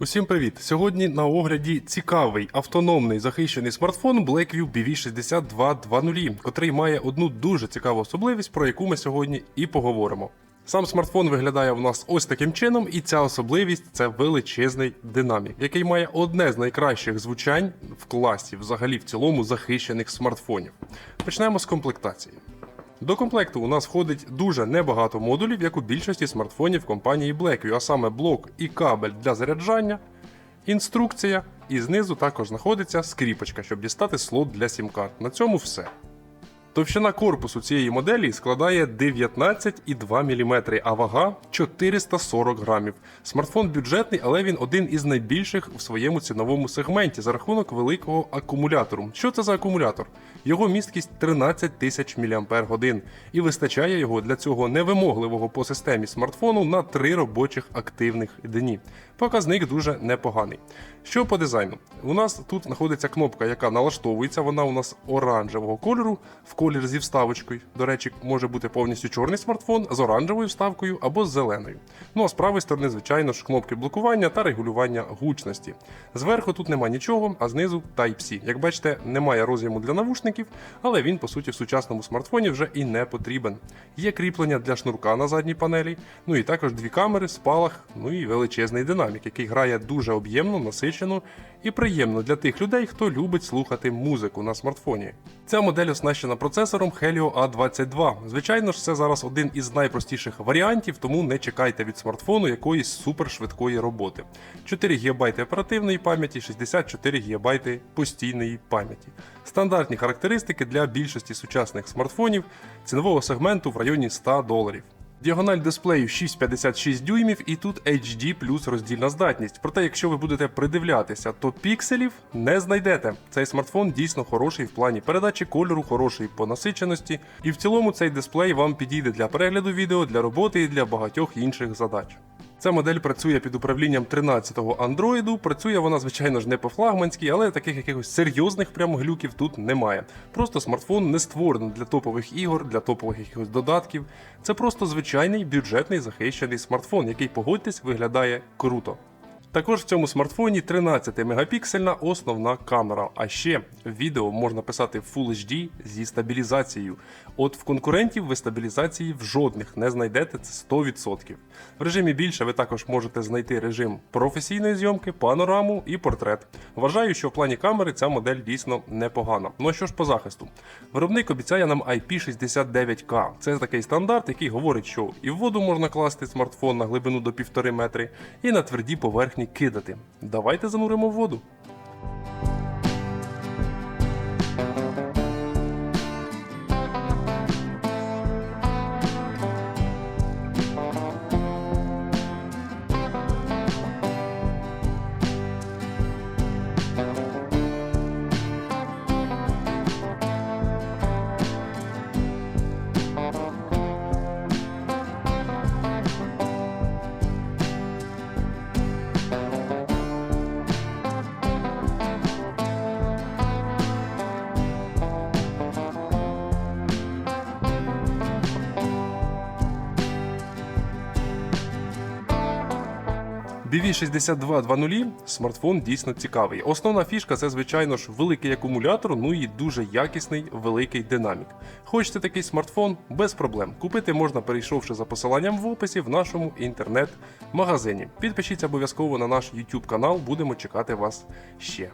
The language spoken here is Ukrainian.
Усім привіт! Сьогодні на огляді цікавий автономний захищений смартфон Blackview BV6220, котрий має одну дуже цікаву особливість, про яку ми сьогодні і поговоримо. Сам смартфон виглядає у нас ось таким чином, і ця особливість це величезний динамік, який має одне з найкращих звучань в класі, взагалі в цілому захищених смартфонів. Почнемо з комплектації. До комплекту у нас входить дуже небагато модулів, як у більшості смартфонів компанії Blackview, а саме блок і кабель для заряджання, інструкція, і знизу також знаходиться скріпочка, щоб дістати слот для сім-карт. На цьому все. Товщина корпусу цієї моделі складає 19,2 мм, а вага 440 грамів. Смартфон бюджетний, але він один із найбільших у своєму ціновому сегменті за рахунок великого акумулятору. Що це за акумулятор? Його місткість 13 тисяч мАч, і вистачає його для цього невимогливого по системі смартфону на 3 робочих активних дні. Показник дуже непоганий. Що по дизайну? У нас тут знаходиться кнопка, яка налаштовується, вона у нас оранжевого кольору, в колір зі вставочкою. До речі, може бути повністю чорний смартфон з оранжевою вставкою або з зеленою. Ну а з правої сторони, звичайно ж, кнопки блокування та регулювання гучності. Зверху тут нема нічого, а знизу Type-C. Як бачите, немає роз'єму для навушників, але він, по суті, в сучасному смартфоні вже і не потрібен. Є кріплення для шнурка на задній панелі, ну і також дві камери, спалах, ну і величезний динамік, який грає дуже об'ємно, насичено і приємно для тих людей, хто любить слухати музику на смартфоні. Ця модель оснащена процесором Helio A22. Звичайно ж, це зараз один із найпростіших варіантів, тому не чекайте від смартфону якоїсь супершвидкої роботи. 4 ГБ оперативної пам'яті, 64 ГБ постійної пам'яті. Стандартні характеристики для більшості сучасних смартфонів цінового сегменту в районі 100 доларів. Діагональ дисплею 6,56 дюймів і тут HD плюс роздільна здатність. Проте, якщо ви будете придивлятися, то пікселів не знайдете. Цей смартфон дійсно хороший в плані передачі кольору, хороший по насиченості, і в цілому цей дисплей вам підійде для перегляду відео, для роботи і для багатьох інших задач. Ця модель працює під управлінням 13-го Android, Працює вона, звичайно ж, не по флагманськи, але таких якихось серйозних прям глюків тут немає. Просто смартфон не створений для топових ігор, для топових якихось додатків. Це просто звичайний бюджетний захищений смартфон, який, погодьтесь, виглядає круто. Також в цьому смартфоні 13 мегапіксельна основна камера. А ще відео можна писати Full HD зі стабілізацією. От в конкурентів ви стабілізації в жодних не знайдете це 100%. В режимі більше ви також можете знайти режим професійної зйомки, панораму і портрет. Вважаю, що в плані камери ця модель дійсно непогана. Ну а що ж по захисту? Виробник обіцяє нам IP69K. Це такий стандарт, який говорить, що і в воду можна класти смартфон на глибину до 1,5 метри, і на тверді поверхні кидати. Давайте зануримо воду. BV6220 смартфон дійсно цікавий. Основна фішка це, звичайно ж, великий акумулятор, ну і дуже якісний великий динамік. Хочете такий смартфон? Без проблем. Купити можна, перейшовши за посиланням в описі в нашому інтернет-магазині. Підпишіться обов'язково на наш YouTube канал, будемо чекати вас ще.